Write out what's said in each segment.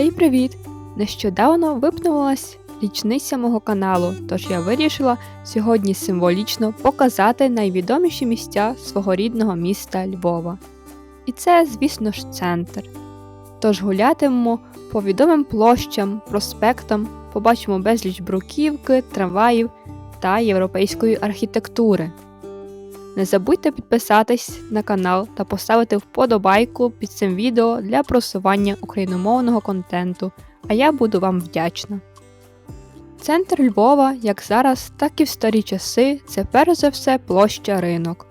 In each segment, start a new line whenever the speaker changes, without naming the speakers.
Гей, привіт! Нещодавно виповнилась річниця мого каналу, тож я вирішила сьогодні символічно показати найвідоміші місця свого рідного міста Львова. І це, звісно ж, центр. Тож гулятимемо по відомим площам, проспектам, побачимо безліч бруківки, трамваїв та європейської архітектури. Не забудьте підписатись на канал та поставити вподобайку під цим відео для просування україномовного контенту, а я буду вам вдячна. Центр Львова, як зараз, так і в старі часи, це перш за все площа ринок.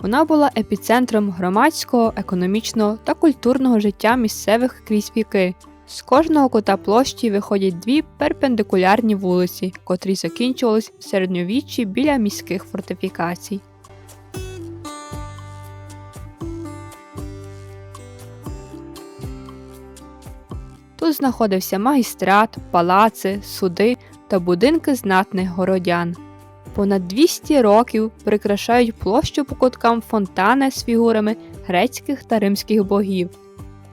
Вона була епіцентром громадського, економічного та культурного життя місцевих крізь віки. З кожного кута площі виходять дві перпендикулярні вулиці, котрі закінчувались в середньовіччі біля міських фортифікацій. Тут знаходився магістрат, палаци, суди та будинки знатних городян. Понад 200 років прикрашають площу по куткам фонтани з фігурами грецьких та римських богів,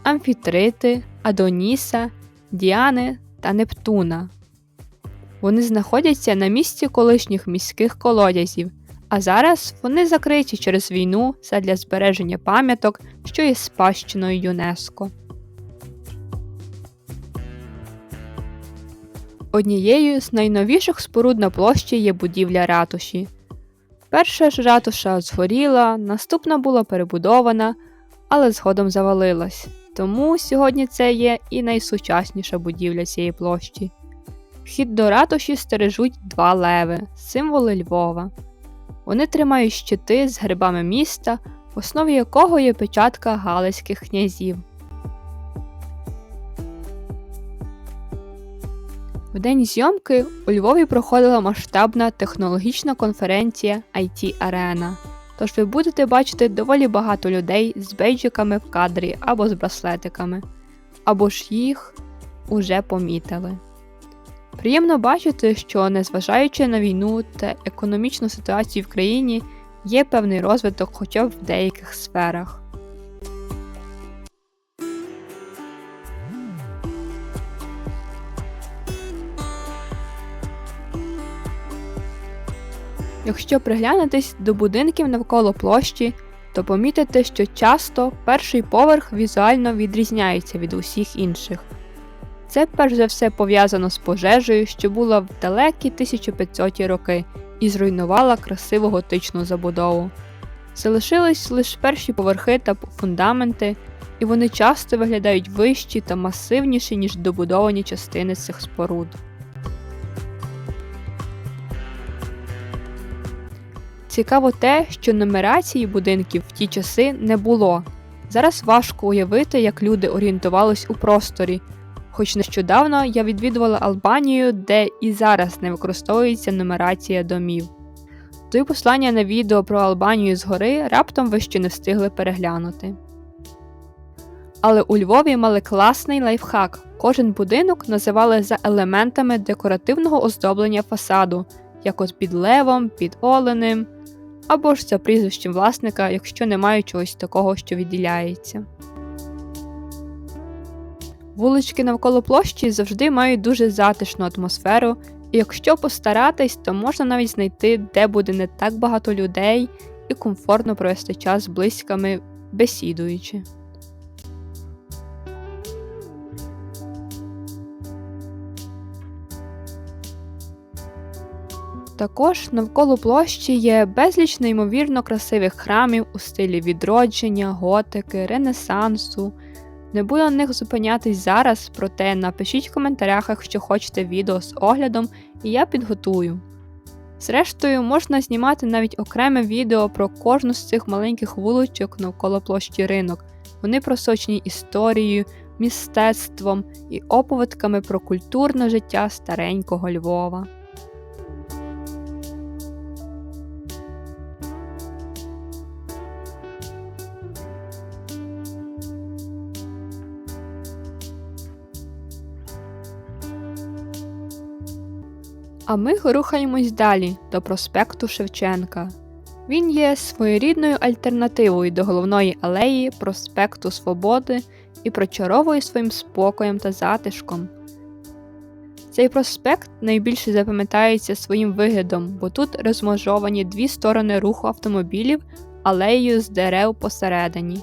амфітрити, Адоніса, Діани та Нептуна. Вони знаходяться на місці колишніх міських колодязів, а зараз вони закриті через війну задля збереження пам'яток, що є спадщиною ЮНЕСКО. Однією з найновіших споруд на площі є будівля ратуші. Перша ж ратуша згоріла, наступна була перебудована, але згодом завалилась. Тому сьогодні це є і найсучасніша будівля цієї площі. Вхід до ратуші стережуть два леви, символи Львова. Вони тримають щити з грибами міста, в основі якого є печатка галицьких князів. В день зйомки у Львові проходила масштабна технологічна конференція IT Arena. Тож ви будете бачити доволі багато людей з бейджиками в кадрі або з браслетиками, або ж їх уже помітили. Приємно бачити, що незважаючи на війну та економічну ситуацію в країні, є певний розвиток хоча б в деяких сферах. Якщо приглянетесь до будинків навколо площі, то помітите, що часто перший поверх візуально відрізняється від усіх інших. Це перш за все пов'язано з пожежею, що була в далекі 1500-ті роки і зруйнувала красиву готичну забудову. Залишились лише перші поверхи та фундаменти, і вони часто виглядають вищі та масивніші, ніж добудовані частини цих споруд. Цікаво те, що нумерації будинків в ті часи не було. Зараз важко уявити, як люди орієнтувались у просторі, хоч нещодавно я відвідувала Албанію, де і зараз не використовується нумерація домів. Той послання на відео про Албанію згори раптом ви ще не встигли переглянути. Але у Львові мали класний лайфхак. Кожен будинок називали за елементами декоративного оздоблення фасаду, як от під левом, під оленем, або ж за прізвищем власника, якщо немає чогось такого, що відділяється. Вулички навколо площі завжди мають дуже затишну атмосферу, і якщо постаратись, то можна навіть знайти, де буде не так багато людей і комфортно провести час з близькими, бесідуючи. Також навколо площі є безліч неймовірно красивих храмів у стилі відродження, готики, ренесансу. Не буду на них зупинятись зараз, проте напишіть в коментарях, якщо хочете відео з оглядом, і я підготую. Зрештою, можна знімати навіть окреме відео про кожну з цих маленьких вуличок навколо площі ринок. Вони просочені історією, мистецтвом і оповідками про культурне життя старенького Львова. А ми рухаємось далі до проспекту Шевченка. Він є своєрідною альтернативою до головної алеї проспекту Свободи і прочаровує своїм спокоєм та затишком. Цей проспект найбільше запам'ятається своїм виглядом, бо тут розмежовані дві сторони руху автомобілів алеєю з дерев посередині.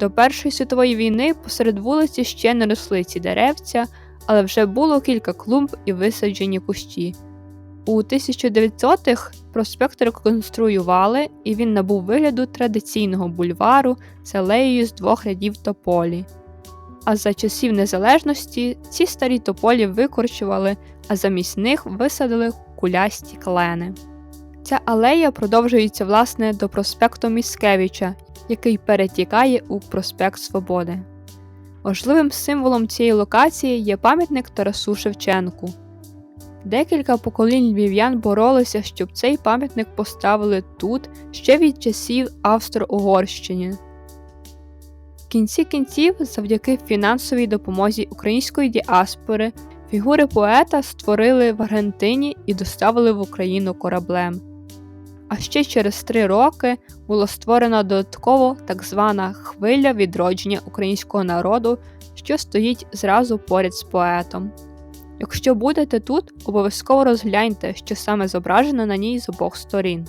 До Першої світової війни посеред вулиці ще не росли ці деревця, але вже було кілька клумб і висаджені кущі. У 1900-х проспект реконструювали і він набув вигляду традиційного бульвару з алеєю з двох рядів тополі. А за часів незалежності ці старі тополі викорчували, а замість них висадили кулясті клени. Ця алея продовжується власне до проспекту Міскевича, який перетікає у проспект Свободи. Важливим символом цієї локації є пам'ятник Тарасу Шевченку. Декілька поколінь львів'ян боролися, щоб цей пам'ятник поставили тут ще від часів Австро-Угорщини. В кінці кінців, завдяки фінансовій допомозі української діаспори, фігури поета створили в Аргентині і доставили в Україну кораблем. А ще через три роки було створено додатково так звана хвиля відродження українського народу, що стоїть зразу поряд з поетом. Якщо будете тут, обов'язково розгляньте, що саме зображено на ній з обох сторін.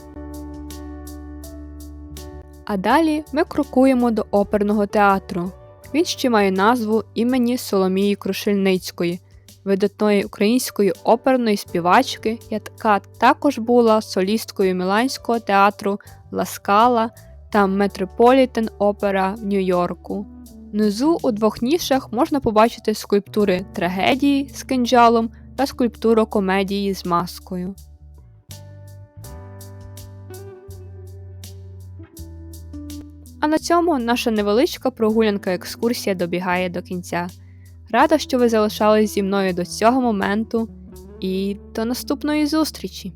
А далі ми крокуємо до оперного театру. Він ще має назву імені Соломії Крушельницької, видатної української оперної співачки, яка також була солісткою Міланського театру Ласкала та Метрополітен Опера в Нью-Йорку. Внизу у двох нішах можна побачити скульптури трагедії з кинджалом та скульптуру комедії з маскою. А на цьому наша невеличка прогулянка екскурсія добігає до кінця. Рада, що ви залишались зі мною до цього моменту, і до наступної зустрічі!